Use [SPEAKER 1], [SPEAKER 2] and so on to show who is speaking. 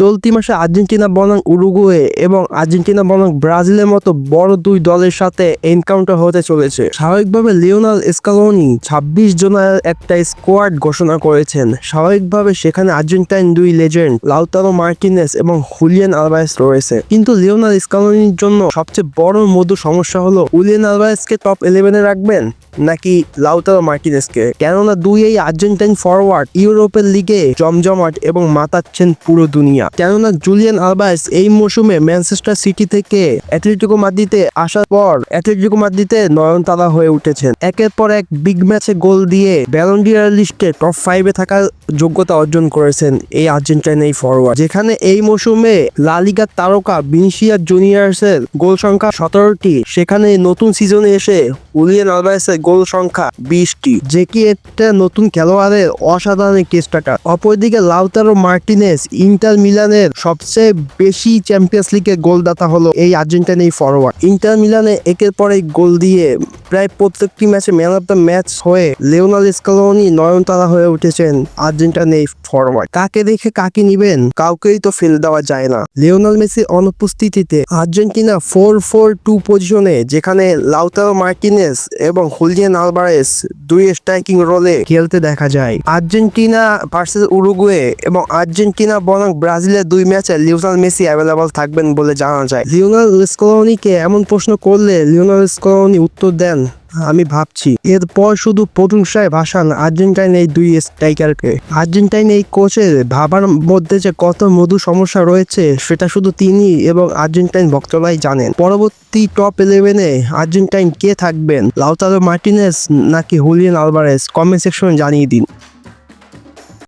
[SPEAKER 1] চলতি মাসে আর্জেন্টিনা বনাম উরুগুয়ে এবং আর্জেন্টিনা বনাম ব্রাজিলের মতো বড় দুই দলের সাথে এনকাউন্টার হতে চলেছে। স্বাভাবিকভাবে লিওনাল স্কালোনি ছাব্বিশ জনের একটা স্কোয়াড ঘোষণা করেছেন। স্বাভাবিকভাবে সেখানে আর্জেন্টাইন দুই লেজেন্ড লাউতারো মার্টিনেস এবং হুলিয়ান আলভারেস রয়েছে। কিন্তু লিওনাল স্কালোনির জন্য সবচেয়ে বড় মধু সমস্যা হলো, হুলিয়ান আলভারেসকে টপ ইলেভেনে রাখবেন নাকি লাউতারো মার্টিনেসকে? কেননা দুই এই আর্জেন্টাইন ফরওয়ার্ড ইউরোপের লিগে জমজমাট এবং মাতাচ্ছেন পুরো দুনিয়া। কেননা জুলিয়ান আলবাস এই মৌসুমে ম্যানচেস্টার সিটি থেকে অ্যাথলেটিকো মাদ্রিদে আসার পর অ্যাথলেটিকো মাদ্রিদে নয়নতারা হয়ে উঠেছেন। একের পর এক বিগ ম্যাচে গোল দিয়ে ব্যালন্ডিয়ার লিস্টে টপ ফাইভে থাকার যোগ্যতা অর্জন করেছেন এই আর্জেন্টাইন এই ফরওয়ার্ড যেখানে এই মৌসুমে লালিগার তারকা বিনিসিয়া জুনিয়র্সের গোল সংখ্যা সতেরোটি, সেখানে নতুন সিজনে এসে উলিয়ান আলভারেসের গোল সংখ্যা বিশটি, যে কি একটা নতুন খেলোয়াড়ের অসাধারণ একটি স্টার্টার। অপরদিকে লাউতারো মার্টিনেস ইন্টার মিলানের সবচেয়ে বেশি চ্যাম্পিয়ন্স লিগের গোলদাতা হলো এই আর্জেন্টাইন এই ফরওয়ার্ড ইন্টার মিলানে একের পর এক গোল দিয়ে প্রায় প্রত্যেকটি ম্যাচে ম্যান অফ দ্য ম্যাচ হয়ে লিওনাল স্কালোনি নয়নতারা হয়ে উঠেছেন আর্জেন্টাইন এই ফরওয়ার্ড কাকে দেখে কাকে নিবেন? কাউকেই তো ফেল দেওয়া যায় না। লিওনাল মেসির অনুপস্থিতিতে আর্জেন্টিনা ফোর ফোর টু পজিশনে যেখানে লাউতারো মার্টিনেস এবং হুলিয়ান আলভারেস দুই স্ট্রাইকিং রোলে খেলতে দেখা যায়। আর্জেন্টিনা ভার্সেস উরুগুয়ে এবং আর্জেন্টিনা বনাম ব্রাজিলের দুই ম্যাচে লিওনাল মেসি অ্যাভেলেবল থাকবেন বলে জানা যায়। লিওনাল স্কলোনিকে এমন প্রশ্ন করলে লিওনাল স্কলোনি উত্তর দেন আমি ভাবছি। এরপর শুধু প্রশংসায় ভাসান আর্জেন্টাইন এই দুই স্ট্রাইকারকে। আর্জেন্টাইন এই কোচের ভাবার মধ্যে যে কত মধু সমস্যা রয়েছে, সেটা শুধু তিনি এবং আর্জেন্টাইন ভক্তরাই জানেন। পরবর্তী টপ ইলেভেনে আর্জেন্টাইন কে থাকবেন? লাউতারো মার্টিনেস নাকি হুলিয়ান আলভারেস? কমেন্ট সেকশনে জানিয়ে দিন।